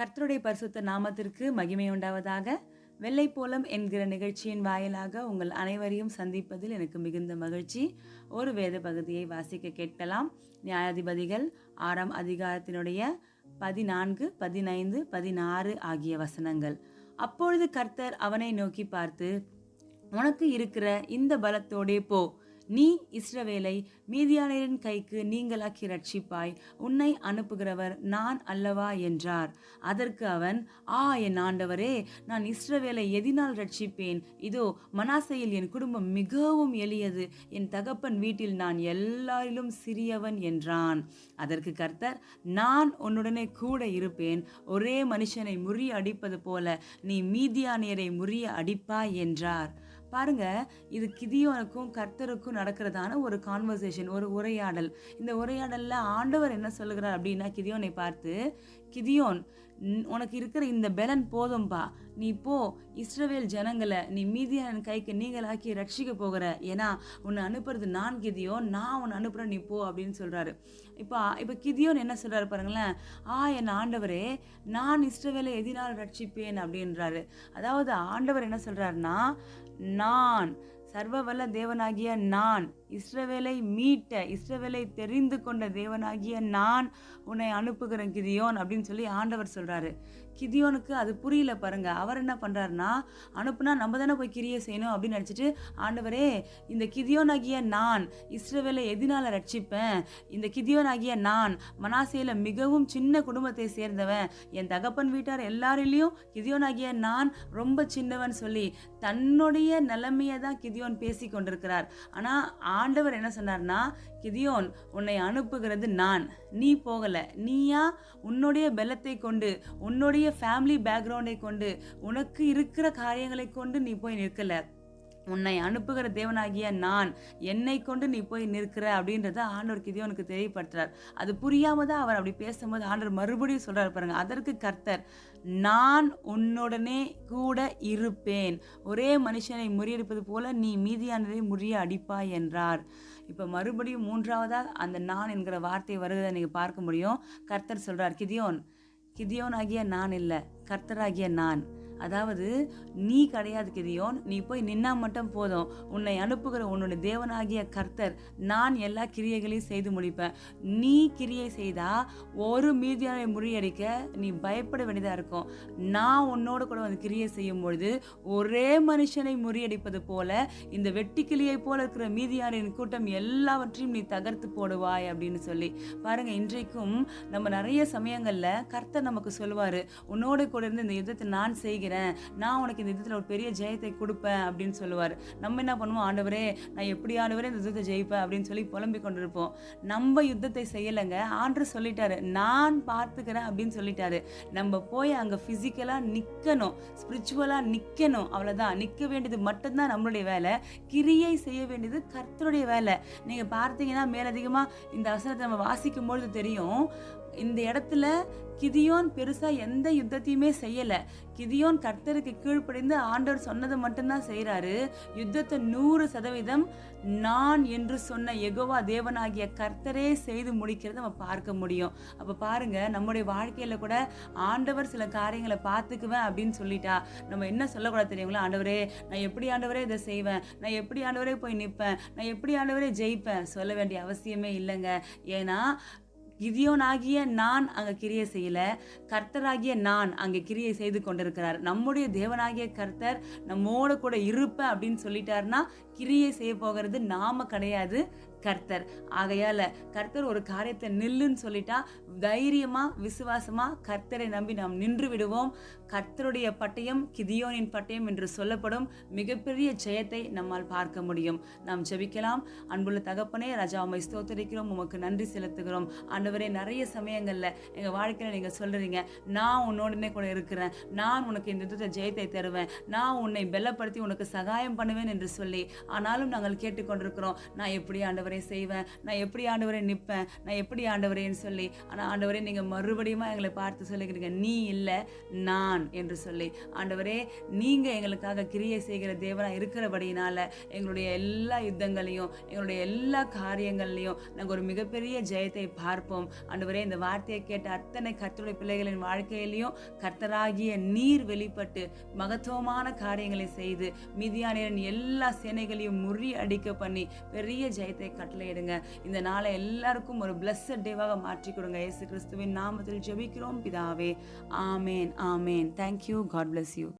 கர்த்தருடைய பரிசுத்த நாமத்திற்கு மகிமை உண்டாவதாக. வெள்ளைப்போலம் என்கிற நிகழ்ச்சியின் வாயிலாக உங்கள் அனைவரையும் சந்திப்பதில் எனக்கு மிகுந்த மகிழ்ச்சி. ஒரு வேத பகுதியை வாசிக்க கேட்கலாம். நியாயாதிபதிகள் ஆறாம் அதிகாரத்தினுடைய பதினான்கு பதினைந்து பதினாறு ஆகிய வசனங்கள். அப்பொழுது கர்த்தர் அவனை நோக்கி பார்த்து உனக்கு இருக்கிற இந்த பலத்தோடே போ. நீ இஸ்ரவேலை மீதியானரின் கைக்கு நீங்களாக்கி ரட்சிப்பாய் உன்னை அனுப்புகிறவர் நான் அல்லவா என்றார். அதற்கு அவன் ஆ என் ஆண்டவரே நான் இஸ்ரவேலை எதினால் ரட்சிப்பேன் இதோ மனாசையில் என் குடும்பம் மிகவும் எளியது. என் தகப்பன் வீட்டில் நான் எல்லாரிலும் சிறியவன் என்றான். அதற்கு கர்த்தர் நான் உன்னுடனே கூட இருப்பேன். ஒரே மனுஷனை முறிய அடிப்பது போல நீ மீதியானியரை முறிய அடிப்பாய் என்றார். பாருங்க இது கிதியோனுக்கும் கர்த்தருக்கும் நடக்கிறதான ஒரு கான்வர்சேஷன் ஒரு உரையாடல். இந்த உரையாடலில் ஆண்டவர் என்ன சொல்லுகிறார் அப்படின்னா கிதியோனை பார்த்து கிதியோன் உனக்கு இருக்கிற இந்த பெலன் போதும்பா. நீ போ இஸ்ரவேல் ஜனங்களை நீ மீதியான கைக்கு நீங்களாக்கி ரட்சிக்க போகிற. ஏன்னா உன்னை அனுப்புறது நான் கிதியோன் நான் உன்னை அனுப்புகிறேன் நீ போ அப்படின்னு சொல்கிறாரு இப்போ இப்போ கிதியோன் என்ன சொல்கிறாரு பாருங்களேன் ஆ என் ஆண்டவரே நான் இஸ்ரவேலை எதினால் ரட்சிப்பேன் அப்படின்றாரு. அதாவது ஆண்டவர் என்ன சொல்கிறாருன்னா நான் சர்வவல்ல தேவனாகிய நான் இஸ்ரவேலை மீட்ட இஸ்ரவேலை தெரிந்து கொண்ட தேவனாகிய நான் உன்னை அனுப்புகிறேன் கிதியோன் அப்படின்னு சொல்லி ஆண்டவர் சொல்கிறாரு கிதியோனுக்கு அது புரியல பாருங்க. அவர் என்ன பண்ணுறாருன்னா அனுப்புனா நம்ம தானே போய் கிரியை செய்யணும் அப்படின்னு நினச்சிட்டு ஆண்டவரே இந்த கிதியோனாகிய நான் இஸ்ரவேலை எதினால் ரட்சிப்பேன். இந்த கிதியோனாகிய நான் மனாசையில் மிகவும் சின்ன குடும்பத்தை சேர்ந்தவன். என் தகப்பன் வீட்டார் எல்லாரிலையும் கிதியோனாகிய நான் ரொம்ப சின்னவன் சொல்லி தன்னுடைய நிலைமையை தான் கிதியோன் பேசி கொண்டிருக்கிறார். ஆனால் ஆண்டவர் என்ன சொன்னார்னா கிதியோன் உன்னை அனுப்புகிறது நான். நீ போகலை. நீயா உன்னுடைய பலத்தை கொண்டு உன்னுடைய ஃபேமிலி பேக்ரவுண்டை கொண்டு உனக்கு இருக்கிற காரியங்களை கொண்டு நீ போய் நிற்கலை. உன்னை அனுப்புகிற தேவனாகிய நான் என்னை கொண்டு நீ போய் நிற்கிற அப்படின்றத ஆண்டவர் கிதியோனுக்கு தெரியப்படுத்துறார். அது புரியாம தான் அவர் அப்படி பேசும்போது ஆண்டவர் மறுபடியும் சொல்றாரு பாருங்க. அதற்கு கர்த்தர் நான் உன்னுடனே கூட இருப்பேன். ஒரே மனுஷனை முறியடிப்பது போல நீ மீதியானதை முறிய அடிப்பாய் என்றார். இப்போ மறுபடியும் மூன்றாவதாக அந்த நான் என்கிற வார்த்தை வருகிறத நீங்கள் பார்க்க முடியும். கர்த்தர் சொல்கிறார் கிதியோன் கிதியோன் ஆகிய நான் இல்லை. கர்த்தராகிய நான். அதாவது நீ கிடையாது கிதியோன் நீ போய் நின்னா மட்டும் போதும். உன்னை அனுப்புகிற உன்னுடைய தேவனாகிய கர்த்தர் நான் எல்லா கிரியைகளையும் செய்து முடிப்பேன். நீ கிரியை செய்தா ஒரு மீதியான முறியடிக்க நீ பயப்பட வேண்டியதாக இருக்கும். நான் உன்னோட கூட வந்து கிரியை செய்யும் பொழுது ஒரே மனுஷனை முறியடிப்பது போல இந்த வெட்டிக்கிளியை போல இருக்கிற மீதியாரின் கூட்டம் எல்லாவற்றையும் நீ தகர்த்து போடுவாய் அப்படின்னு சொல்லி. பாருங்க இன்றைக்கும் நம்ம நிறைய சமயங்களில் கர்த்தர் நமக்கு சொல்லுவார் உன்னோட கூட இருந்து இந்த யுத்தத்தை நான் செய்கிறேன். நான் உனக்கு இந்த யுத்தத்தில் ஒரு பெரிய ஜெயத்தை கொடுப்பேன் அப்படின்னு சொல்லுவார். நம்ம என்ன பண்ணுவோம்? ஆண்டவரே நான் எப்படி ஆண்டவரே இந்த யுத்தத்தை ஜெயிப்பேன் அப்படின்னு சொல்லி புலம்பிக் கொண்டிருப்போம். நம்ம யுத்தத்தை செய்யலைங்க. ஆண்டு சொல்லிட்டாரு நான் பார்த்துக்கிறேன் அப்படின்னு சொல்லிட்டாரு. நம்ம போய் அங்கே ஃபிசிக்கலாக நிற்கணும் ஸ்பிரிச்சுவலாக நிற்கணும் அவ்வளோதான் நிற்க வேண்டியது மட்டும்தான் நம்மளுடைய வேலை. கிரியை செய்ய வேண்டியது கர்த்தருடைய வேலை. நீங்கள் பார்த்தீங்கன்னா மேலதிகமாக இந்த வசனத்தை நம்ம வாசிக்கும் பொழுது தெரியும் இந்த இடத்துல கிதியோன் பெருசா எந்த யுத்தத்தையுமே செய்யல. கிதியோன் கர்த்தருக்கு கீழ்ப்படிந்து ஆண்டவர் சொன்னதை மட்டும்தான் செய்கிறாரு யுத்தத்தை நூறு சதவீதம் நான் என்று சொன்ன எகோவா தேவனாகிய கர்த்தரே செய்து முடிக்கிறத நம்ம பார்க்க முடியும். அப்போ பாருங்க நம்முடைய வாழ்க்கையில் கூட ஆண்டவர் சில காரியங்களை பார்த்துக்குவேன் அப்படின்னு சொல்லிட்டா நம்ம என்ன சொல்லக்கூடாது தெரியுங்களா? ஆண்டவரே நான் எப்படி ஆண்டவரே இதை செய்வேன்? நான் எப்படி ஆண்டவரே போய் நிற்பேன்? நான் எப்படி ஆண்டவரே ஜெயிப்பேன்? சொல்ல வேண்டிய அவசியமே இல்லைங்க. ஏன்னா கிதியோனாகிய நான் அங்கே கிரியை செய்யல. கர்த்தராகிய நான் அங்கே கிரியை செய்து கொண்டிருக்கிறார். நம்முடைய தேவனாகிய கர்த்தர் நம்மோட கூட இருப்பேன் அப்படின்னு சொல்லிட்டாருன்னா கிரியை செய்ய போகிறது நாம கிடையாது கர்த்தர். ஆகையால் கர்த்தர் ஒரு காரியத்தை நில்லுன்னு சொல்லிட்டா தைரியமாக விசுவாசமாக கர்த்தரை நம்பி நாம் நின்று விடுவோம். கர்த்தருடைய பட்டயம் கிதியோனின் பட்டயம் என்று சொல்லப்படும் மிகப்பெரிய ஜெயத்தை நம்மால் பார்க்க முடியும். நாம் ஜெபிக்கலாம். அன்புள்ள தகப்பனே ராஜா உமை ஸ்தோத்தரிக்கிறோம். உமக்கு நன்றி செலுத்துகிறோம். ஆண்டவரே நிறைய சமயங்களில் எங்கள் வாழ்க்கையில் நீங்கள் சொல்கிறீங்க நான் உன்னோடனே கூட இருக்கிறேன் நான் உனக்கு இந்த யுத்தத்தை ஜெயத்தை தருவேன் நான் உன்னை பலப்படுத்தி உனக்கு சகாயம் பண்ணுவேன் என்று சொல்லி ஆனாலும் நாங்கள் கேட்டுக்கொண்டிருக்கிறோம் நான் எப்படி ஆண்டவரை செய்வேன் நான் எப்படி ஆண்டவரை நிற்பேன் நான் எப்படி ஆண்டவரேன்னு சொல்லி ஆனால் ஆண்டவரே நீங்கள் மறுபடியும் எங்களை பார்த்து சொல்லிக்கிறீங்க நீ இல்லை நான் என்று சொல்லி ஆண்டவரே நீங்கள் எங்களுக்காக கிரியை செய்கிற தேவனாக இருக்கிறபடியினால எங்களுடைய எல்லா யுத்தங்களையும் எங்களுடைய எல்லா காரியங்கள்லையும் நாங்கள் ஒரு மிகப்பெரிய ஜெயத்தை பார்ப்போம். ஆண்டவரே இந்த வார்த்தையை கேட்ட அத்தனை கர்த்தருடைய பிள்ளைகளின் வாழ்க்கையிலையும் கர்த்தராகிய நீர் வெளிப்பட்டு மகத்துவமான காரியங்களை செய்து மிதியானியரின் எல்லா சேனைகளையும் முறி அடிக்க பண்ணி பெரிய ஜெயத்தை கட்டளையிடுங்க இந்த நாளை எல்லாருக்கும் ஒரு பிளஸ்ஸட் டேவாக மாற்றி கொடுங்க. இயேசு கிறிஸ்துவின் நாமத்தில் ஜெபிக்கிறோம். பிதாவே ஆமேன் ஆமேன். Thank you God bless you